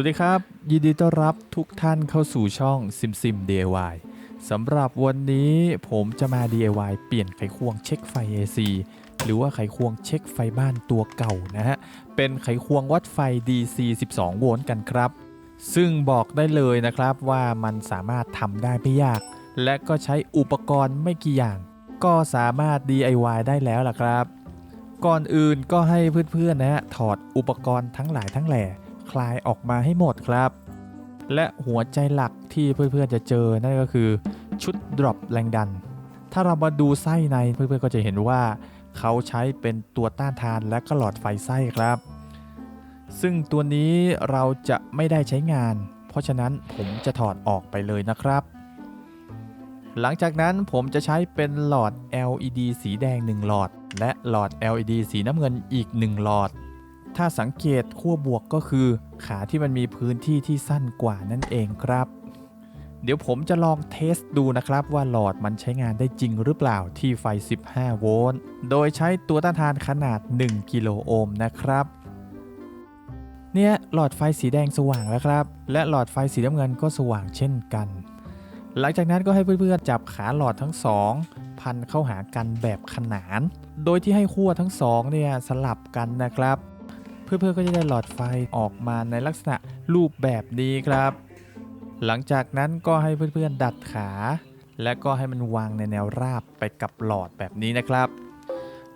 วัสดีครับ ยินดีต้อนรับทุกท่านเข้าสู่ช่อง Sim Sim DIY สำหรับวันนี้ผมจะมา DIY เปลี่ยนไขควงเช็คไฟ AC หรือว่าไขควงเช็คไฟบ้านตัวเก่านะฮะ เป็นไขควงวัดไฟ DC 12 โวลต์กันครับ ซึ่งบอกได้เลยนะครับว่ามันสามารถทำได้ไม่ยาก และก็ใช้อุปกรณ์ไม่กี่อย่าง ก็สามารถ DIY ได้แล้วล่ะครับ ก่อนอื่นก็ให้เพื่อนๆนะฮะถอดอุปกรณ์ทั้งหลายทั้งแหล่ คลายออกมาให้หมดครับ และหัวใจหลักที่เพื่อนๆจะเจอนั่นก็คือชุดดรอปแรงดัน ถ้าเรามาดูไส้ในเพื่อนๆก็จะเห็นว่า เขาใช้เป็นตัวต้านทานและก็หลอดไฟไส้ครับ ซึ่งตัวนี้เราจะไม่ได้ใช้งาน เพราะฉะนั้นผมจะถอดออกไปเลยนะครับ หลังจากนั้นผมจะใช้เป็นหลอด LED สีแดง 1 หลอด และหลอด LED สีน้ำเงินอีก 1 หลอด ถ้าสังเกตขั้วบวกก็คือ ขาที่มันมีพื้นที่ที่สั้นกว่านั่นเองครับ เดี๋ยวผมจะลองเทสดูนะครับว่าหลอดมันใช้งานได้จริงหรือเปล่าที่ไฟ 15 โวลต์โดยใช้ตัวต้านทานขนาด 1 กิโลโอห์มนะครับเนี่ยหลอดไฟสีแดงสว่างแล้วครับ และหลอดไฟสีน้ำเงินก็สว่างเช่นกัน หลังจากนั้นก็ให้เพื่อนๆจับขาหลอดทั้งสองพันเข้าหากันแบบขนาน โดยที่ให้ขั้วทั้งสองเนี่ยสลับกันนะครับ เพื่อนๆก็จะได้หลอดไฟออกมาในลักษณะรูปแบบนี้ครับ หลังจากนั้นก็ให้เพื่อนๆดัดขา และก็ให้มันวางในแนวราบไปกับหลอดแบบนี้นะครับ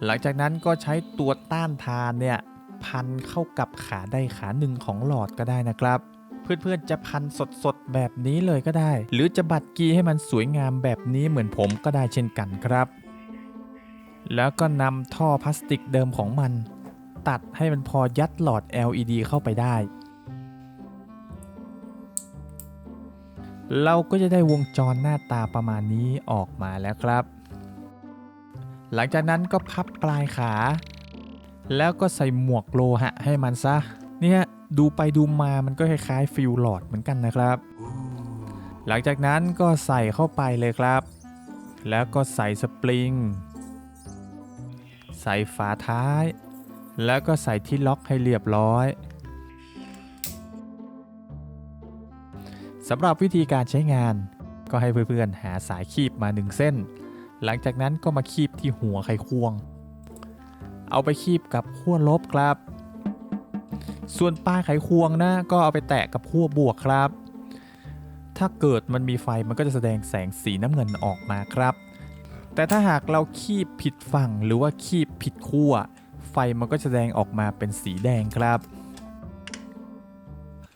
หลังจากนั้นก็ใช้ตัวต้านทานเนี่ยพันเข้ากับขาใดขาหนึ่งของหลอดก็ได้นะครับ เพื่อนๆจะพันสดๆแบบนี้เลยก็ได้ หรือจะบัดกีให้มันสวยงามแบบนี้เหมือนผมก็ได้เช่นกันครับ แล้วก็นำท่อพลาสติกเดิมของมัน ตัดให้มันพอยัดหลอด LED เข้าไปได้ เราก็จะได้วงจรหน้าตาประมาณนี้ออกมาแล้วครับ หลังจากนั้นก็พับปลายขา แล้วก็ใส่หมวกโลหะให้มันซะ เนี่ยดูไปดูมามันก็คล้ายๆฟิลหลอดเหมือนกันนะครับ หลังจากนั้นก็ใส่เข้าไปเลยครับ แล้วก็ใส่สปริง ใส่ฝาท้าย แล้วก็ใส่ที่ล็อกให้เรียบร้อยสำหรับวิธีการใช้งาน ก็ให้เพื่อนๆหาสายคีบมา1เส้น หลังจากนั้นก็มาคีบที่หัวไขควง เอาไปคีบกับขั้วลบครับ ส่วนปลายไขควงนะก็เอาไปแตะกับขั้วบวกครับ ถ้าเกิดมันมีไฟมันก็จะแสดงแสงสีน้ำเงินออกมาครับ แต่ถ้าหากเราคีบผิดฝั่งหรือว่าคีบผิดขั้ว ไฟมันก็จะแสดงออกมาเป็นสีแดงครับ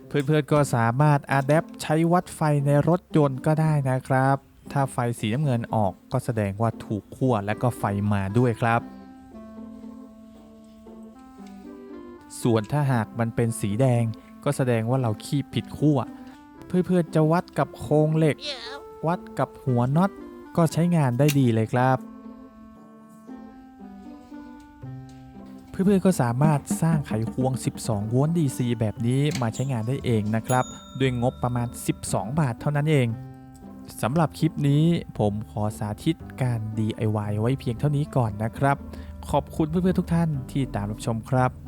เพื่อนๆก็สามารถอัดแอปใช้วัดไฟในรถยนต์ก็ได้นะครับ ถ้าไฟสีน้ำเงินออกก็แสดงว่าถูกขั้วและก็ไฟมาด้วยครับ ส่วนถ้าหากมันเป็นสีแดงก็แสดงว่าเราคีบผิดขั้ว เพื่อนๆจะวัดกับโครงเหล็ก วัดกับหัวน็อตก็ใช้งานได้ดีเลยครับ เพื่อนๆก็สามารถสร้างไขควง 12 โวลต์ DC แบบนี้มาใช้งานได้เองนะครับ ด้วยงบประมาณ 12 บาทเท่านั้นเองสำหรับคลิปนี้ผมขอสาธิตการ DIY ไว้เพียงเท่านี้ก่อนนะครับ ขอบคุณเพื่อนๆทุกท่านที่ตามรับชมครับ